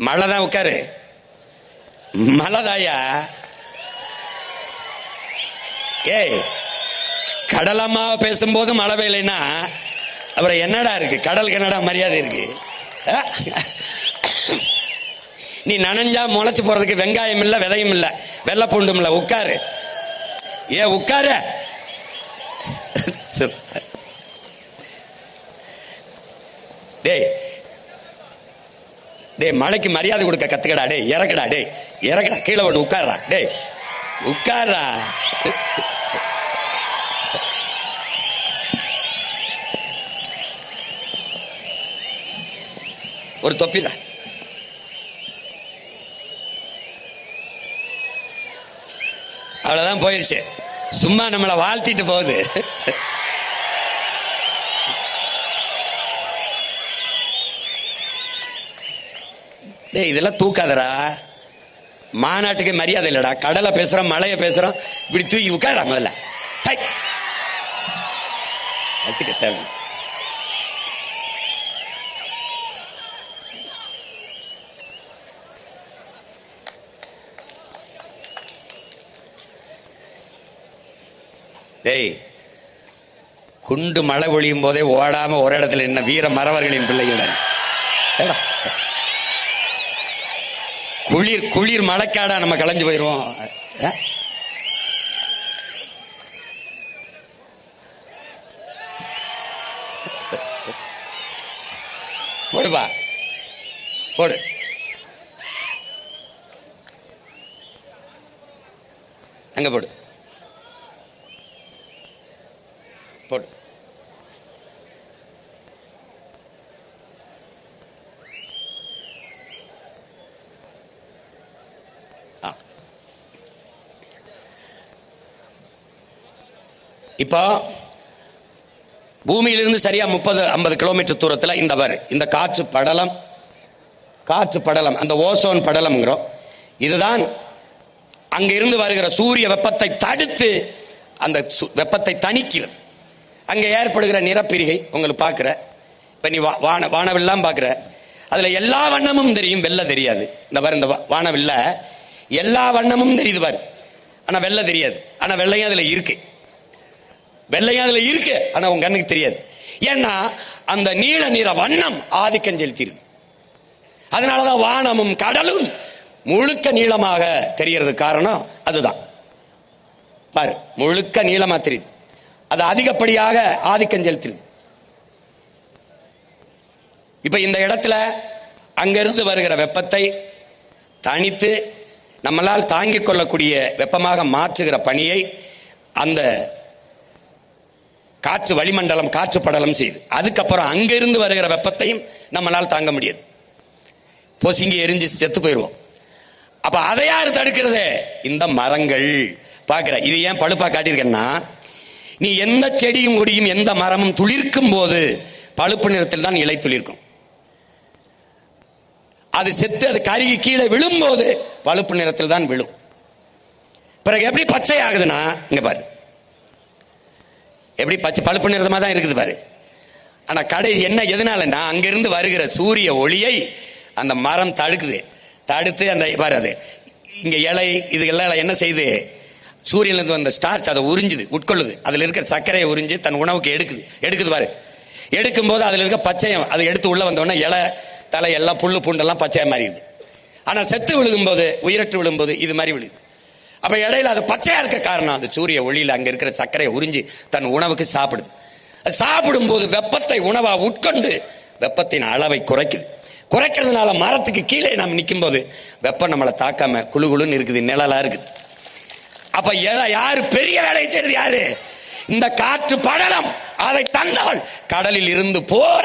மழை தான் உட்காரு. மழைதாயா? ஏய் கடலம்மா பேசும்போது மழை பெய்யலைன்னா அப்புறம் என்னடா இருக்கு? கடலுக்கு என்னடா மரியாதை இருக்கு? நீ நனைஞ்சா முளைச்சு போறதுக்கு வெங்காயம் இல்ல விதையும் இல்ல வெள்ளை பூண்டும் இல்ல உட்காரு. ஏ உட்காரு. டேய் டே மலைக்கு மரியாதை கொடுக்க கத்துக்கடா டே இறக்கடா டே இறக்கடா கீழே ஒன்று உட்கார்றா டே உட்கார்றா ஒரு தொப்பி தான் அவ்வளவுதான் போயிருச்சு. சும்மா நம்மளை வாழ்த்திட்டு போகுது. டேய் இதெல்லாம் தூக்காதடா. மாநாட்டுக்கு மரியாதை இல்லடா. கடலை பேசுறோம் மழையை பேசுறோம். இப்படி தூக்கி உட்காரா முதல்ல. ஹை. வச்சுக்க தேவை. டேய் குண்டு மழை பொழியும் போதே ஓடாமல் ஒரு இடத்துல என்ன வீர மறவர்களின் பிள்ளைகள் குளிர் குளிர் மழைக்காடா நம்ம களைஞ்சு போயிடுவோம் அஹ்? போடுப்பா. போடு. அங்க போடு. போடு. இப்போ பூமியிலிருந்து சரியா முப்பது ஐம்பது கிலோமீட்டர் தூரத்தில் இந்த பாரு இந்த காற்று படலம் காற்று படலம் அந்த ஓசோன் படலம்ங்கிறோம். இதுதான் அங்கிருந்து வருகிற சூரிய வெப்பத்தை தடுத்து அந்த சு- வெப்பத்தை தணிக்கிறது. அங்கே ஏற்படுகிற நிறப்பிரிகை உங்களுக்கு பார்க்குற இப்போ நீ வா- வான வானவில்லாம் பார்க்குற அதில் எல்லா வண்ணமும் தெரியும் வெள்ளை தெரியாது. இந்த பாரு இந்த வா- வானவில்ல எல்லா வண்ணமும் தெரியுது பாரு. ஆனால் வெள்ளை தெரியாது. ஆனால் வெள்ளையும் அதில் இருக்குது வெள்ளையும் அதில் இருக்கு ஆனால் உங்க கண்ணுக்கு தெரியாது. ஏன்னா அந்த நீல நிற வண்ணம் ஆதிக்கம் செலுத்திடுது அதனாலதான் வானமும் கடலும் முழுக்க நீளமாக தெரிகிறது காரணம் அதுதான். பாரு முழுக்க நீளமா தெரியுது. அது அதிகப்படியாக ஆதிக்கம் செலுத்திடுது இப்ப இந்த இடத்துல அங்கிருந்து வருகிற வெப்பத்தை தனித்து நம்மளால் தாங்கிக் கொள்ளக்கூடிய வெப்பமாக மாற்றுகிற பணியை அந்த காற்று வளிமண்டலம் காற்று படலம் செய்யுது அதுக்கப்புறம் அங்கிருந்து வருகிற வெப்பத்தையும் நம்மளால் தாங்க முடியாது. பொசுங்கி எரிஞ்சு செத்து போயிடுவோம் அப்ப அதை யார் தடுக்கிறது? இந்த மரங்கள். பார்க்கிற இது ஏன் பழுப்பா காட்டியிருக்கேன்னா நீ எந்த செடியும் கொடியும் எந்த மரமும் துளிர்க்கும் போது பழுப்பு நிறத்தில் தான் இலை துளிர்க்கும். அது செத்து அது கருகி கீழே விழும்போது பழுப்பு நிறத்தில் தான் விழும். பிறகு எப்படி பச்சை ஆகுதுன்னா இங்க பாரு. எப்படி பச்சை பழுப்பு நிறமாக தான் இருக்குது பாரு. ஆனால் கடை என்ன எதனாலன்னா அங்கிருந்து வருகிற சூரிய ஒளியை அந்த மரம் தடுக்குது. தடுத்து அந்த பாரு அது இங்கே இலை இது எல்லாம் என்ன செய்யுது? சூரியன்லேருந்து வந்த ஸ்டார்ச் அதை உறிஞ்சுது உட்கொள்ளுது. அதில் இருக்கிற சர்க்கரையை உறிஞ்சு தன் உணவுக்கு எடுக்குது. எடுக்குது பாரு. எடுக்கும்போது அதில் இருக்க பச்சையம் அதை எடுத்து உள்ளே வந்தோடனே இலை தலை எல்லாம் புல் பூண்டெல்லாம் பச்சையாக மாறிடுது. ஆனால் செத்து விழுகும்போது உயிரற்று விழும்போது இது மாதிரி விழுது. அப்போ இடையில அது பச்சையாக இருக்க காரணம். அது சூரிய ஒளியில் அங்கே இருக்கிற சர்க்கரையை உறிஞ்சி தன் உணவுக்கு சாப்பிடுது. அது சாப்பிடும்போது வெப்பத்தை உணவாக உட்கொண்டு வெப்பத்தின் அளவை குறைக்குது. குறைக்கிறதுனால மரத்துக்கு கீழே நம்ம நிற்கும் போது வெப்பம் நம்மளை தாக்காம குளு குளுன்னு இருக்குது நிழலாக இருக்குது. அப்போ எதை யார்? பெரிய வேலையை செய்யறது யாரு? இந்த காற்று படலம். அதை தந்தவள் கடலில் இருந்து போற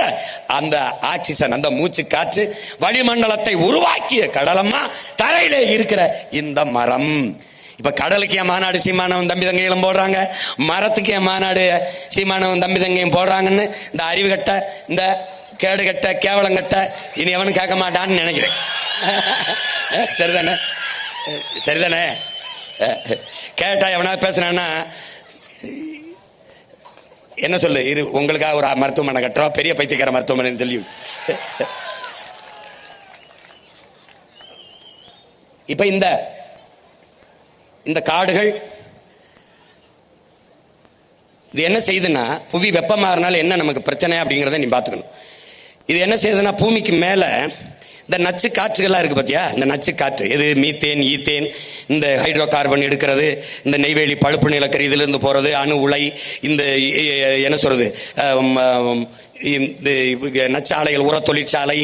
அந்த ஆக்சிஜன் அந்த மூச்சு காற்று வளிமண்டலத்தை உருவாக்கிய கடலம்மா தரையிலே இருக்கிற இந்த மரம். இப்ப கடலுக்கு என் மாநாடு சீமானவன் தம்பி தங்கைகளும் போடுறாங்க மரத்துக்கு என் மாநாடு சீமானவன் தம்பி தங்கையும் போடுறாங்கன்னு இந்த அறிவு கட்ட இந்த கேடு கட்ட கேவலம் கட்ட இனி எவனும் கேட்க மாட்டான்னு நினைக்கிறேன். சரிதானே? சரிதானே? கேட்டா எவனாவது பேசுனான்னா என்ன சொல்லு இரு உங்களுக்காக ஒரு மருத்துவமனை கட்டுறோம் பெரிய பைத்தியக்கார மருத்துவமனை சொல்லி. இப்ப இந்த இந்த காடுகள். இது என்ன செய்யுதுன்னா புவி வெப்பமாகறனால என்ன நமக்கு பிரச்சனை அப்படிங்கிறத நீ பார்த்துக்கணும். இது என்ன செய்யுதுன்னா பூமிக்கு மேலே இந்த நச்சு காற்றுகள்லாம் இருக்கு பார்த்தியா இந்த நச்சு காற்று. இது மீத்தேன் ஈத்தேன். இந்த ஹைட்ரோ கார்பன் எடுக்கிறது இந்த நெய்வேலி பழுப்பு நிலக்கரி இதுலேருந்து போகிறது அணு உலை இந்த என்ன சொல்கிறது இந்த நச்சாலைகள் உர தொழிற்சாலை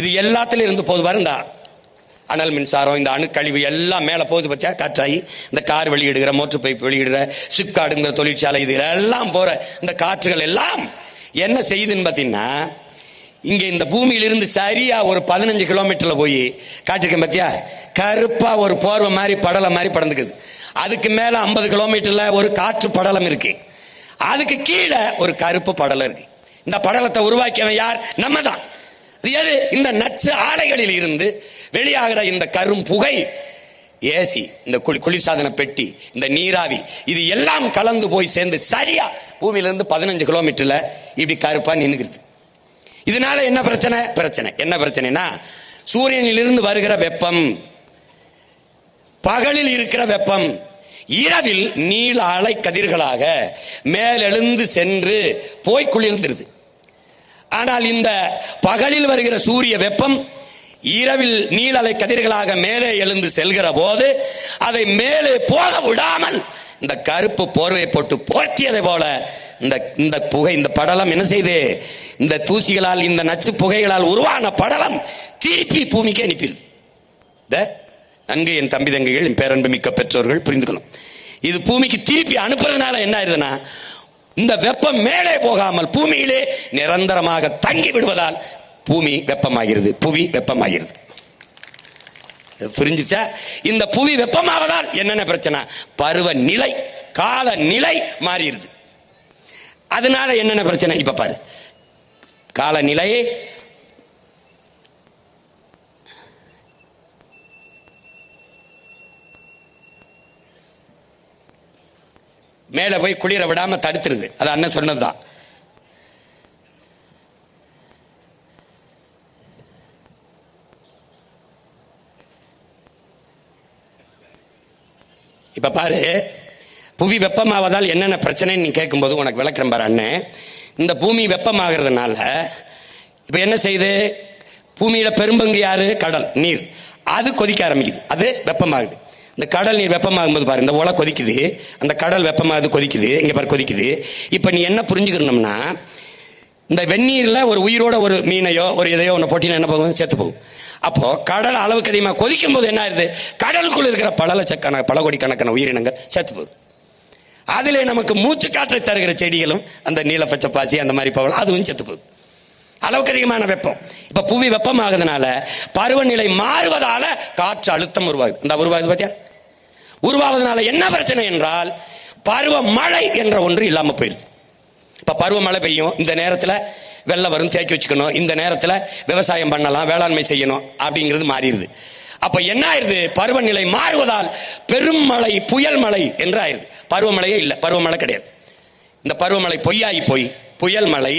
இது எல்லாத்துலேயும் இருந்து போது பாரு இந்த அனல் மின்சாரம் இந்த அணுக்கழிவு எல்லாம் மேலே போகுது பார்த்தியா காற்றாகி. இந்த கார் வெளியிடுகிற மோட்டர் பைப் வெளியிடுற சிப்காடுங்கிற தொழிற்சாலை இது எல்லாம் போகிற இந்த காற்றுகள் எல்லாம் என்ன செய்யுதுன்னு பார்த்தீங்கன்னா இங்கே இந்த பூமியிலிருந்து சரியாக ஒரு பதினஞ்சு கிலோமீட்டரில் போய் காட்டிருக்கேன் பார்த்தியா கருப்பாக ஒரு போர்வை மாதிரி படலம் மாதிரி படந்துக்குது அதுக்கு மேலே ஐம்பது கிலோமீட்டரில் ஒரு காற்று படலம் இருக்கு. அதுக்கு கீழே ஒரு கருப்பு படலம் இருக்கு. இந்த படலத்தை உருவாக்கியவன் யார்? நம்ம தான் இந்த நச்சு ஆலைகளில் இருந்து வெளியாகிற இந்த கரும் புகை ஏசி இந்த குளி குளிர்சாதன பெட்டி இந்த நீராவி இது எல்லாம் கலந்து போய் சேர்ந்து சரியா பூமியிலிருந்து பதினஞ்சு கிலோமீட்டர்ல இப்படி கருப்பா நின்னுக்குது இதனால என்ன பிரச்சனை? பிரச்சனை. என்ன பிரச்சனைனா சூரியனிலிருந்து வருகிற வெப்பம் பகலில் இருக்கிற வெப்பம் இரவில் நீல அலை கதிர்களாக மேலெழுந்து சென்று போய் குளிர்ந்துருது. ஆனால் இந்த பகலில் வருகிற சூரிய வெப்பம் இரவில் நீலலை கதிர்களாக மேலே எழுந்து செல்கிற போது அதை மேலே போக விடாமல் இந்த கருப்பு போர்வை போட்டு போர்த்தியதை போல இந்த இந்த புகை இந்த படலம் என்ன செய்து? இந்த தூசிகளால் இந்த நச்சு புகைகளால் உருவான படலம் திருப்பி பூமிக்கு அனுப்பிடுது இந்த என் தம்பி தங்கைகள் என் பேரன்பு மிக்க பெற்றோர்கள் புரிந்துக்கணும். இது பூமிக்கு திருப்பி அனுப்புறதுனால என்ன ஆயிருதுன்னா இந்த வெப்பம் மேலே போகாமல் பூமியிலே நிரந்தரமாக தங்கி விடுவதால் பூமி வெப்பமாகிறது புவி வெப்பமாகிறது. புரிஞ்சுச்சா? இந்த புவி வெப்பமாவதால் என்னென்ன பிரச்சனை? பருவ நிலை கால நிலை மாறிடுது. அதனால என்னென்ன பிரச்சனை? இப்ப பாரு. காலநிலை மேலே போய் குளிர விடாம தடுத்துருது. அது அண்ணன் சொன்னதுதான். இப்ப பாரு புவி வெப்பமாவதால் என்னென்ன பிரச்சனைன்னு நீ கேட்கும்போது உனக்கு விளக்குறேன் பாரு அண்ணன் இந்த பூமி வெப்பமாகிறதுனால இப்ப என்ன செய்யுது? பூமியில பெரும்பங்கு யாரு? கடல் நீர். அது கொதிக்க ஆரம்பிக்குது. அது வெப்பமாகுது. இந்த கடல் நீர் வெப்பமாகும் போது பாரு இந்த உலை கொதிக்குது. அந்த கடல் வெப்பமாகுது கொதிக்குது. இங்க பாரு கொதிக்குது. இப்ப நீ என்ன புரிஞ்சுக்கணும்னா இந்த வெந்நீர்ல ஒரு உயிரோட ஒரு மீனையோ ஒரு இதையோ ஒன்று போட்டினா என்ன போகும்? சேர்த்து போகும். அப்போ கடல் அளவுக்கு அதிகமாக கொதிக்கும் போது என்ன ஆயிருது? கடலுக்குள் இருக்கிற பல லட்சக்கண பல கோடிக்கணக்கான உயிரினங்கள் சேர்த்து போகுது. அதிலே நமக்கு மூச்சு காற்றை தருகிற செடிகளும் அந்த நீல பச்சை பாசி அந்த மாதிரி பவளம் அதுவும் செத்து போகுது. அளவுக்கு அதிகமான வெப்பம். இப்ப புவி வெப்பமாகிறதுனால பருவநிலை மாறுவதால காற்று அழுத்தம் உருவாகுது. இந்த உருவாகுது பார்த்தியா உருவாவதனால என்ன பிரச்சனை என்றால் பருவமழை என்ற ஒன்று இல்லாமல் போயிருது. இப்போ பருவமழை பெய்யும் இந்த நேரத்தில் வெள்ளம் வரும் தேக்கி வச்சுக்கணும் இந்த நேரத்தில் விவசாயம் பண்ணலாம் வேளாண்மை செய்யணும் அப்படிங்கிறது மாறிடுது. அப்போ என்ன ஆயிருது பருவநிலை மாறுவதால் பெரும் மழை புயல் மழை என்று ஆயிருது பருவமழையே இல்லை பருவமழை கிடையாது. இந்த பருவமழை பொய்யாகி போய் புயல் மழை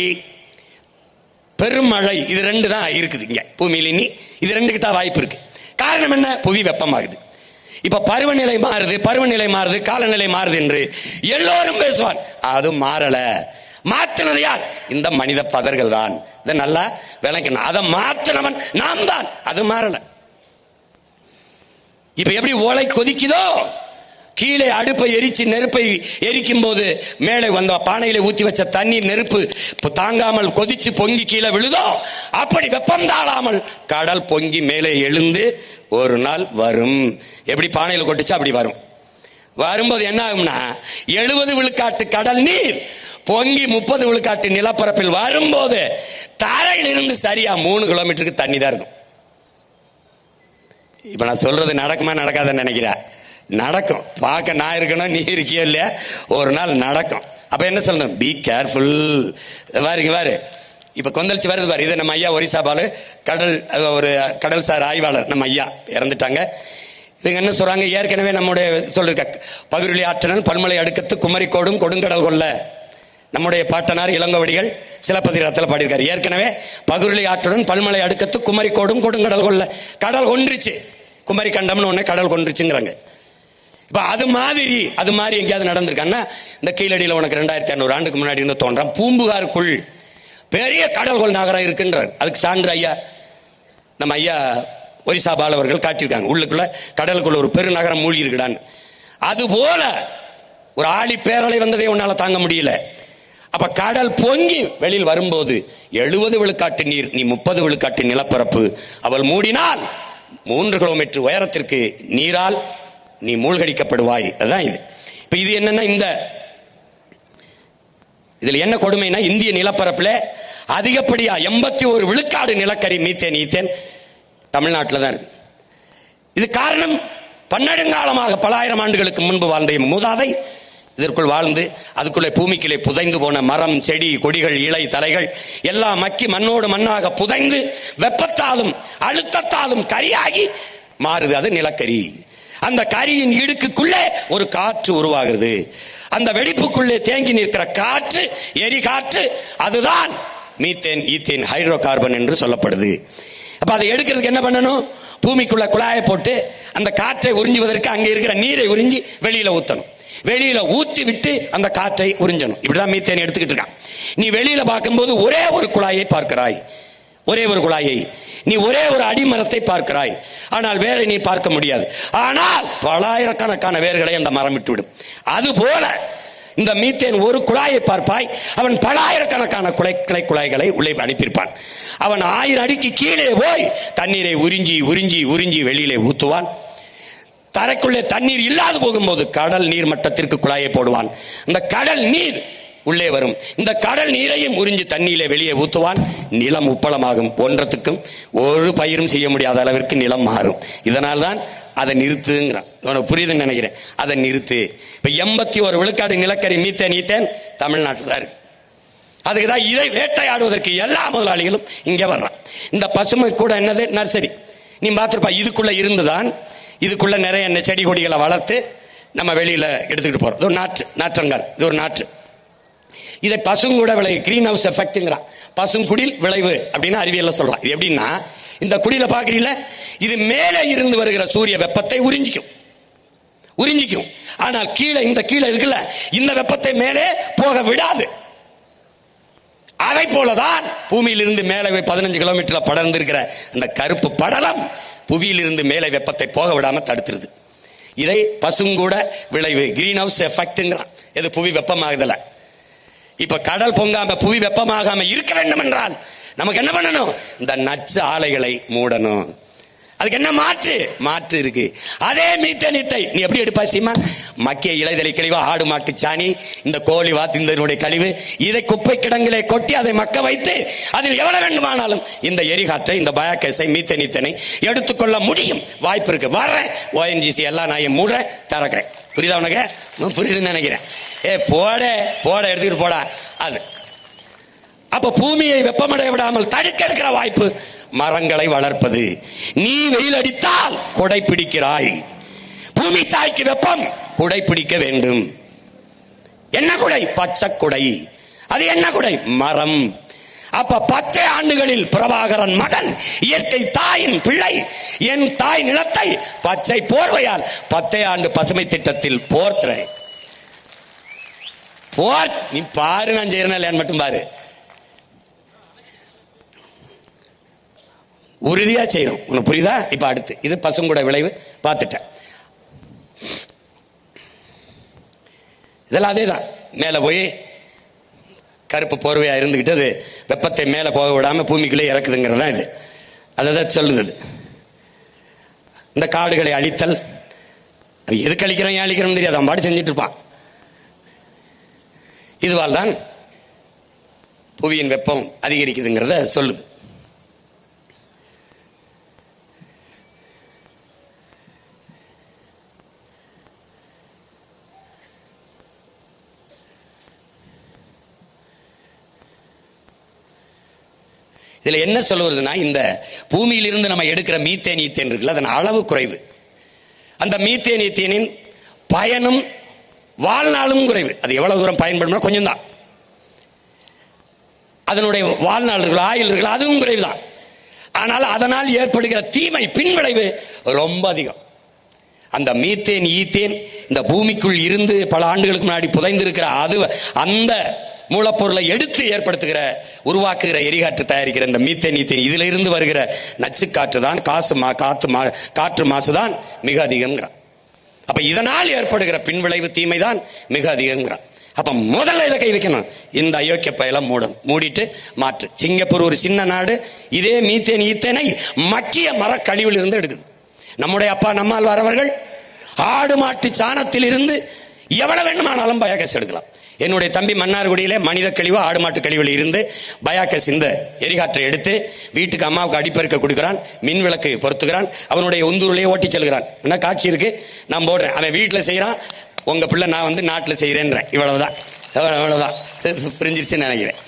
பெருமழை இது ரெண்டு தான் இருக்குது இங்கே. பூமியில இனி இது ரெண்டுக்கு தான் வாய்ப்பு இருக்கு. காரணம் என்ன? புவி வெப்பமாகுது. இப்ப பருவநிலை மாறுது பருவநிலை மாறுது காலநிலை மாறுது என்று எல்லோரும் பேசுவான். அது மாறல. மாற்றினது யார்? இந்த மனித பதர்கள் தான். இதை நல்லா விளக்கணும் அதை மாற்றினவன் நாம் தான். அது மாறல. இப்ப எப்படி ஓலை கொதிக்குதோ? கீழே அடுப்பை எரிச்சு நெருப்பை எரிக்கும் போது மேலே வந்த பானையில ஊத்தி வச்ச தண்ணீர் நெருப்பு தாங்காமல் கொதிச்சு பொங்கி கீழே விழுதோ அப்படி வெப்பம் தாழாமல் கடல் பொங்கி மேலே எழுந்து ஒரு நாள் வரும். எப்படி பானையில் கொட்டுச்சா அப்படி வரும். வரும்போது என்ன ஆகும்னா எழுபது விழுக்காட்டு கடல் நீர் பொங்கி முப்பது விழுக்காட்டு நிலப்பரப்பில் வரும்போது தரையில் இருந்து சரியா மூணு கிலோமீட்டருக்கு தண்ணி தான் இருக்கும். இப்ப நான் சொல்றது நடக்குமா நடக்காதுன்னு நினைக்கிறேன் நடக்கும். பார்க்க நான் இருக்கணும் நீ இருக்கியோ இல்லையா? ஒரு நாள் நடக்கும். அப்ப என்ன சொல்லணும்? பி கேர்ஃபுல் பாருங்க பாரு இப்ப கொந்தளிச்சு வருது பாரு. இது நம்ம ஐயா ஒரிசா பாலு. கடல் ஒரு கடல் சார் ஆய்வாளர் நம்ம ஐயா. இறந்துட்டாங்க. இவங்க என்ன சொல்றாங்க? ஏற்கனவே நம்முடைய சொல்லிருக்க பகிரொலி ஆற்றனன் பன்மலை அடுக்கத்து குமரிக்கோடும் கொடுங்கடல் கொள்ள. நம்முடைய பாட்டனார் இளங்கோவடிகள் சிலப்பதிகாரத்தில் பாடியிருக்காரு. ஏற்கனவே பகுருளி ஆற்றுடன் பல்மலை அடுக்கத்து குமரிக்கோடும் கொடுங்கடல் கொள்ள. கடல் கொன்றுச்சு. குமரி கண்டம்னு ஒன்று கடல் கொண்டுருச்சுங்கிறாங்க இப்போ அது மாதிரி அது மாதிரி எங்கேயாவது நடந்திருக்காங்கன்னா இந்த கீழடியில் உனக்கு ரெண்டாயிரத்தி ஐநூறு ஆண்டுக்கு முன்னாடி இருந்து தோன்றான். பூம்புகாருக்குள் பெரிய கடல்கோள் நகரம் இருக்குன்றார். அதுக்கு சான்று ஐயா நம்ம ஐயா ஒரிசா பாலவர்கள் காட்டியிருக்காங்க. உள்ளுக்குள்ள கடலுக்குள்ள ஒரு பெருநகரம் மூழ்கி இருக்குடான்னு அது போல ஒரு ஆழி பேரலை வந்ததை உன்னால தாங்க முடியல. அப்ப கடல் பொங்கி வெளியில் வரும்போது எழுபது விழுக்காட்டு நீர் நீ முப்பது விழுக்காட்டு நிலப்பரப்பு. அவள் மூடினால் மூன்று கிலோமீட்டர் உயரத்திற்கு நீரால் நீ மூழ்கடிக்கப்படுவாய். அதுதான் இது. இப்ப இது என்னன்னா இந்த இதில் என்ன கொடுமைனா இந்திய நிலப்பரப்பில் அதிகப்படியா எண்பத்தி ஒரு விழுக்காடு நிலக்கரி மீத்தேன் ஈத்தேன் தமிழ்நாட்டில் தான் இருக்கு. இது காரணம் பன்னெடுங்காலமாக பல ஆயிரம் ஆண்டுகளுக்கு முன்பு வாழ்ந்த மூதாதை. இதற்குள் வாழ்ந்து அதுக்குள்ளே பூமிக்கிலே புதைந்து போன மரம் செடி கொடிகள் இலை தலைகள் எல்லாம் மக்கி மண்ணோடு மண்ணாக புதைந்து வெப்பத்தாலும் அழுத்தத்தாலும் கரியாகி மாறுது. அது நிலக்கரி. அந்த கரியின் இடுக்குள்ளே ஒரு காற்று உருவாகிறது. அந்த வெடிப்புக்குள்ளே தேங்கி நிற்கிற காற்று எரி காற்று அதுதான் மீத்தேன் ஈத்தேன் ஹைட்ரோ கார்பன் என்று சொல்லப்படுது. அப்ப அதை எடுக்கிறதுக்கு என்ன பண்ணணும்? பூமிக்குள்ள குழாயை போட்டு அந்த காற்றை உறிஞ்சுவதற்கு அங்க இருக்கிற நீரை உறிஞ்சி வெளியில ஊத்தணும். வெளியில ஊத்தி விட்டு அந்த காற்றை உறிஞ்சணும். இப்படிதான் மீத்தேன் எடுத்துக்கிட்டு இருக்கான். நீ வெளியில பார்க்கும்போது ஒரே ஒரு குழாயை பார்க்கிறாய். ஒரே ஒரு குழாயை. நீ ஒரே ஒரு அடிமரத்தை பார்க்கிறாய். ஆனால் வேற நீ பார்க்க முடியாது. ஆனால் பலாயிரக்கணக்கான வேர்களை அந்த மரம் விட்டுவிடும். அது போல இந்த மீத்தேன் ஒரு குழாயை பார்ப்பாய். அவன் பலாயிரக்கணக்கான குலை கிளை குழாய்களை உள்ளே அனுப்பியிருப்பான். அவன் ஆயிரம் அடிக்கு கீழே போய் தண்ணீரை உறிஞ்சி உறிஞ்சி உறிஞ்சி வெளியிலே ஊற்றுவான் தரைக்குள்ளே தண்ணீர் இல்லாது போகும்போது கடல் நீர் மட்டத்திற்கு குழாயை போடுவான். இந்த கடல் நீர் உள்ளே வரும். இந்த கடல் நீரையும் உறிஞ்சி தண்ணியிலே வெளியே ஊற்றுவான் நிலம் உப்பளமாகும். ஒன்றத்துக்கும் ஒரு பயிரும் செய்ய முடியாத அளவிற்கு நிலம் மாறும். இதனால் தான் அதை நிறுத்துங்கிறான் உனக்கு புரியுதுன்னு நினைக்கிறேன். அதை நிறுத்து. இப்போ எண்பத்தி ஒரு விழுக்காடு நிலக்கரி மீத்தேன் ஈத்தேன் தமிழ்நாட்டில் தான் இருக்கு. அதுக்கு தான் இதை வேட்டையாடுவதற்கு எல்லா முதலாளிகளும் இங்கே வர்றான் இந்த பசுமை கூட என்னது? நர்சரி. நீ பார்த்துருப்பா இதுக்குள்ள இருந்துதான் இதுக்குள்ளே நிறைய என்ன செடி கொடிகளை வளர்த்து நம்ம வெளியில் எடுத்துக்கிட்டு போகிறோம் இது ஒரு நாற்று நாற்றங்கால். இது ஒரு நாற்று. இதை பசுங்கூட விளைய கிரீன் ஹவுஸ் எஃபெக்ட்டுங்கிறான் பசுங்குடில் விளைவு அப்படின்னு அறிவியல்ல சொல்றான். இது எப்படின்னா இந்த குடியில பாக்குறீங்கள இது மேலே இருந்து வருகிற சூரிய வெப்பத்தை உறிஞ்சிக்கும். உறிஞ்சிக்கும். ஆனால் கீழே இந்த கீழே இருக்குல்ல இந்த வெப்பத்தை மேலே போக விடாது. அதை போலதான் பூமியிலிருந்து மேலே பதினஞ்சு கிலோமீட்டர்ல படர்ந்து இருக்கிற அந்த கருப்பு படலம் புவியிலிருந்து மேலே வெப்பத்தை போக விடாம தடுத்துருது. இதை பசுங்கூட விளைவு கிரீன் ஹவுஸ் எஃபெக்ட்ங்கிறான் எது புவி வெப்பமாகுதல இப்ப கடல் பொங்காம புவி வெப்பமாகாம இருக்க வேண்டும் என்றால் நமக்கு என்ன பண்ணணும்? இந்த நச்சு ஆலைகளை மூடணும். அதுக்கு என்ன மாற்று? மாற்று இருக்கு. அதே மீத்த நித்தை. நீ எப்படி எடுப்பா சீமான்? மக்கிய இலைதலை கழிவு ஆடு மாட்டு சாணி இந்த கோழி வாத்து இந்த கழிவு இதை குப்பை கிடங்கிலே கொட்டி அதை மக்க வைத்து அதில் எவ்வளவு வேண்டுமானாலும் இந்த எரிகாற்றை இந்த பயாக்கேஸை மீத்தனித்தனை எடுத்துக்கொள்ள முடியும். வாய்ப்பு இருக்கு. வர்றேன். ஓஎன்ஜிசி எல்லாம் நான் மூட திறக்கிறேன். புரியுதா உனக்கு? புரியுதுன்னு நினைக்கிறேன். ஏ போட போட எடுத்துக்கிட்டு போடா. அது. அப்ப பூமியை வெப்பமடைய விடாமல் தடுக்க எடுக்கிற வாய்ப்பு மரங்களை வளர்ப்பது. நீ வெயில் அடித்தால் கொடை பிடிக்கிறாய் பூமி தாய்க்கு வெப்பம் குடை பிடிக்க வேண்டும். என்ன குடை? பச்சை குடை. அது என்ன குடை? மரம். அப்ப பத்தே ஆண்டுகளில் பிரபாகரன் மகன் இயற்கை தாயின் பிள்ளை என் தாய் நிலத்தை பச்சை போர்வையால் பத்தே ஆண்டு பசுமை திட்டத்தில் போர்த்துறேன். போர்? நீ பாரு நான் செய்யறேன் இல்லையான்னு மட்டும் பாரு. உறுதியாக செய்யணும். உனக்கு புரியுதா? இப்போ அடுத்து. இது பசுங்கூட விளைவு. பார்த்துட்டேன். இதெல்லாம் அதே தான் மேலே போய் கருப்பு போர்வையாக இருந்துக்கிட்டு அது வெப்பத்தை மேலே போக விடாமல் பூமிக்குள்ளே இறக்குதுங்கிறது தான் இது. அதை தான் சொல்லுது அது. இந்த காடுகளை அழித்தல். அது எதுக்கு அழிக்கிறோம்? ஏன் அழிக்கிறோம் தெரியாது. அவன் பாடு செஞ்சுட்டு இருப்பான். இதுவால் தான் புவியின் வெப்பம் அதிகரிக்குதுங்கிறத சொல்லுது. என்ன சொல்ல வருதுன்னா இந்த பூமியிலிருந்து நம்ம எடுக்கிற மீத்தேன் ஈத்தேன் இருக்குல்ல அதன் அளவு குறைவு. அந்த மீத்தேன் ஈத்தேனின் பயனும் வாழ்நாளும் குறைவு. அது எவ்வளவு தூரம் பயன்படுமோ கொஞ்சம் தான் அதனுடைய வாழ்நாள் இருக்குல்ல ஆயுள் இருக்குல்ல அதுவும் குறைவு தான் ஆனால் அதனால் ஏற்படுகிற தீமை பின்விளைவு ரொம்ப அதிகம். அந்த மீத்தேன் ஈத்தேன் இந்த பூமிக்குள் இருந்து பல ஆண்டுகளுக்கு முன்னாடி புதைந்திருக்கிற அது அந்த மூலப்பொருளை எடுத்து ஏற்படுத்துகிற உருவாக்குகிற எரிகாற்று தயாரிக்கிற இந்த மீத்தேன் ஈத்தேன் இதுல இருந்து வருகிற நச்சு காற்று தான் காசு மா காத்து மா காற்று மாசு தான் மிக அதிகம்ங்கிறான். அப்ப இதனால் ஏற்படுகிற பின்விளைவு தீமை தான் மிக அதிகங்கிறான் அப்ப முதல்ல இதை கை வைக்கணும். இந்த அயோக்கிய பயலம் மூடும் மூடிட்டு மாற்று. சிங்கப்பூர் ஒரு சின்ன நாடு இதே மீத்தேன் ஈத்தேனை மக்கிய மரக்கழிவில் இருந்து எடுக்குது. நம்முடைய அப்பா நம்மால் வரவர்கள் ஆடு மாட்டு சாணத்தில் இருந்து எவ்வளவு வேண்டுமானாலும் பயோகேஸ் எடுக்கலாம். என்னுடைய தம்பி மன்னார்குடியில் மனித கழிவு ஆடு மாட்டு கழிவில் இருந்து பயாக்கஸ் இந்த எரிகாற்றை எடுத்து வீட்டுக்கு அம்மாவுக்கு அடிப்பெருக்க கொடுக்குறான் மின் விளக்கு பொறுத்துக்கிறான் அவனுடைய உந்தூரிலேயே ஓட்டி செல்கிறான். என்ன காட்சி இருக்கு? நான் போடுறேன். அவன் வீட்டில் செய்கிறான் உங்கள் பிள்ளை நான் வந்து நாட்டில் செய்கிறேன்றேன் இவ்வளவுதான். அவ்வளவுதான். புரிஞ்சிருச்சுன்னு நினைக்கிறேன்.